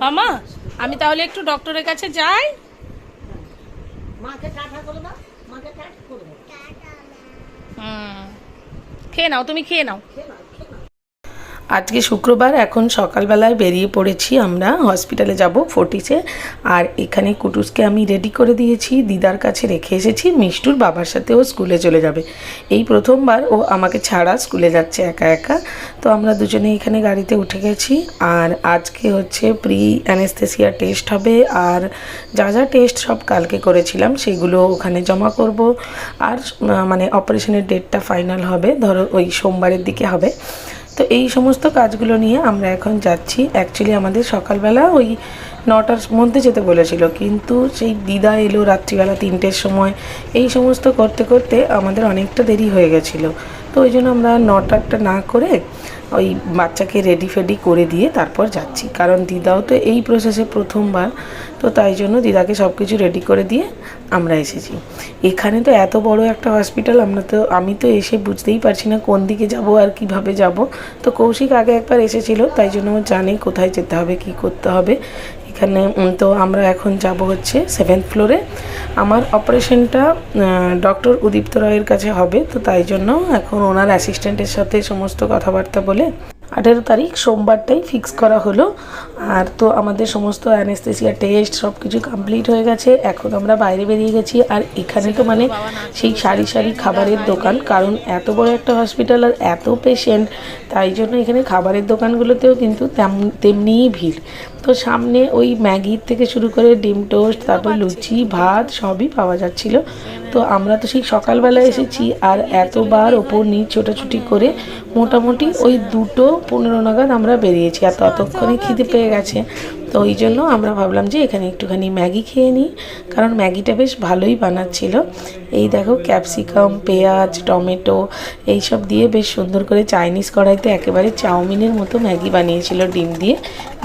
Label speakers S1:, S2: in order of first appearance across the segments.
S1: মামা আমি তাহলে একটু ডক্টরের কাছে যাই। খেয়ে নাও তুমি খেয়ে নাও।
S2: খেয়ে নাও।
S3: আজকে শুক্রবার, এখন সকালবেলায় বেরিয়ে পড়েছি আমরা। হসপিটালে যাব ফোর্টিসে। আর এখানে কুটুসকে আমি রেডি করে দিয়েছি, দিদার কাছে রেখে এসেছি। মিষ্টুর বাবার সাথে ও স্কুলে চলে যাবে। এই প্রথমবার ও আমাকে ছাড়া স্কুলে যাচ্ছে একা একা। তো আমরা দুজনে এখানে গাড়িতে উঠে গেছি। আর আজকে হচ্ছে প্রি অ্যানেস্থেসিয়া টেস্ট হবে। আর যা যা টেস্ট সব কালকে করেছিলাম, সেগুলো ওখানে জমা করব। আর মানে অপারেশনের ডেটটা ফাইনাল হবে। ধরো ওই সোমবারের দিকে হবে। তো এই সমস্ত কাজগুলো নিয়ে আমরা এখন যাচ্ছি। অ্যাকচুয়ালি আমাদের সকালবেলা ওই নটার মধ্যে যেতে বলেছিল। কিন্তু সেই দিদা এলো রাত্রিবেলা তিনটের সময়। এই সমস্ত করতে করতে আমাদের অনেকটা দেরি হয়ে গেছিল। তো ওই জন্য আমরা নটারটা না করে ওই বাচ্চাকে রেডি ফেডি করে দিয়ে তারপর যাচ্ছি। কারণ দিদাও তো এই প্রসেসে প্রথমবার। তো তাই জন্য দিদাকে সব কিছু রেডি করে দিয়ে আমরা এসেছি। এখানে তো এত বড় একটা হসপিটাল আমরা তো, আমি তো এসে বুঝতেই পারছি না কোন দিকে যাব আর কীভাবে যাব। তো কৌশিক আগে একবার এসেছিল, তাই জন্য ও জানে কোথায় যেতে হবে, কি করতে হবে। এখানে তো আমরা এখন যাব হচ্ছে সেভেন্থ ফ্লোরে আমার অপারেশনটা ডক্টর উদীপ্ত রায়ের কাছে হবে, তো তাই জন্য এখন ওনার অ্যাসিস্ট্যান্টের সাথে সমস্ত কথাবার্তা বলে আঠেরো তারিখ সোমবারটাই ফিক্স করা হলো। আর তো আমাদের সমস্ত অ্যানেস্থেসিয়া টেস্ট সব কিছু কমপ্লিট হয়ে গেছে, এখন আমরা বাইরে বেরিয়ে গেছি। আর এখানে তো মানে সেই সারি সারি খাবারের দোকান, কারণ এত বড় একটা হসপিটাল আর এত পেশেন্ট তাই জন্য এখানে খাবারের দোকানগুলোতেও কিন্তু তেম- তেমনিই ভিড়। তো সামনে ওই ম্যাগির থেকে শুরু করে ডিম টোস্ট, তারপর লুচি, ভাত সবই পাওয়া যাচ্ছিল। তো আমরা তো সেই সকালবেলা এসেছি আর এতবার ওপর নিচ ছোটাছুটি করে মোটামুটি ওই দুটো পনেরো নাগাদ আমরা বেরিয়েছি আর ততক্ষণে খিদে পেয়ে গেছে। তো ওই জন্য আমরা ভাবলাম যে এখানে একটুখানি ম্যাগি খেয়ে নিই, কারণ ম্যাগিটা বেশ ভালোই বানাচ্ছিল। এই দেখো, ক্যাপসিকাম, পেঁয়াজ, টমেটো, এইসব দিয়ে বেশ সুন্দর করে চাইনিজ কড়াইতে একেবারে চাউমিনের মতো ম্যাগি বানিয়েছিল ডিম দিয়ে।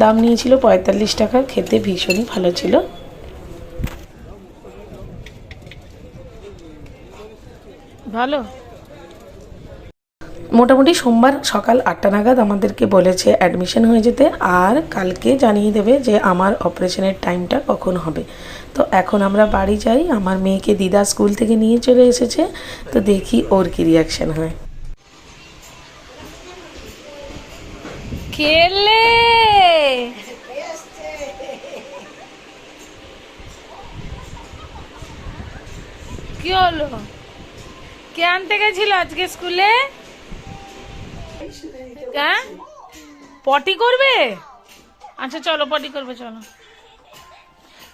S3: দাম নিয়েছিল পঁয়তাল্লিশ টাকা, খেতে ভীষণই ভালো ছিল।
S1: ভালো?
S3: মোটামুটি সোমবার সকাল আটটা নাগাদ আমাদেরকে বলেছে অ্যাডমিশন হয়ে যেতে, আর কালকে জানিয়ে দেবে যে আমার অপারেশনের টাইমটা কখন হবে। তো এখন আমরা বাড়ি যাই, আমার মেয়েকে দিদা স্কুল থেকে নিয়ে চলে এসেছে, তো দেখি ওর কি রিয়াকশন হয়।
S1: খেলে! কি হলো? কে আনতে গেছিল আজকে স্কুলে হ্যাঁ? পটি করবে? আচ্ছা চলো, পটি করবে, চলো।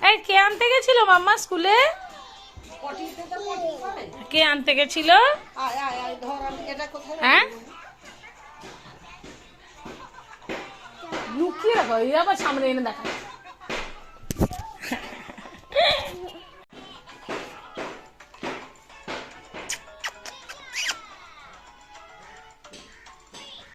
S1: এই, কে আনতে গেছিল মাম্মা স্কুলে? কে আনতে গেছিল? হ্যাঁ? লুকিয়ে রাখো, এই আবার সামনে এনে দেখা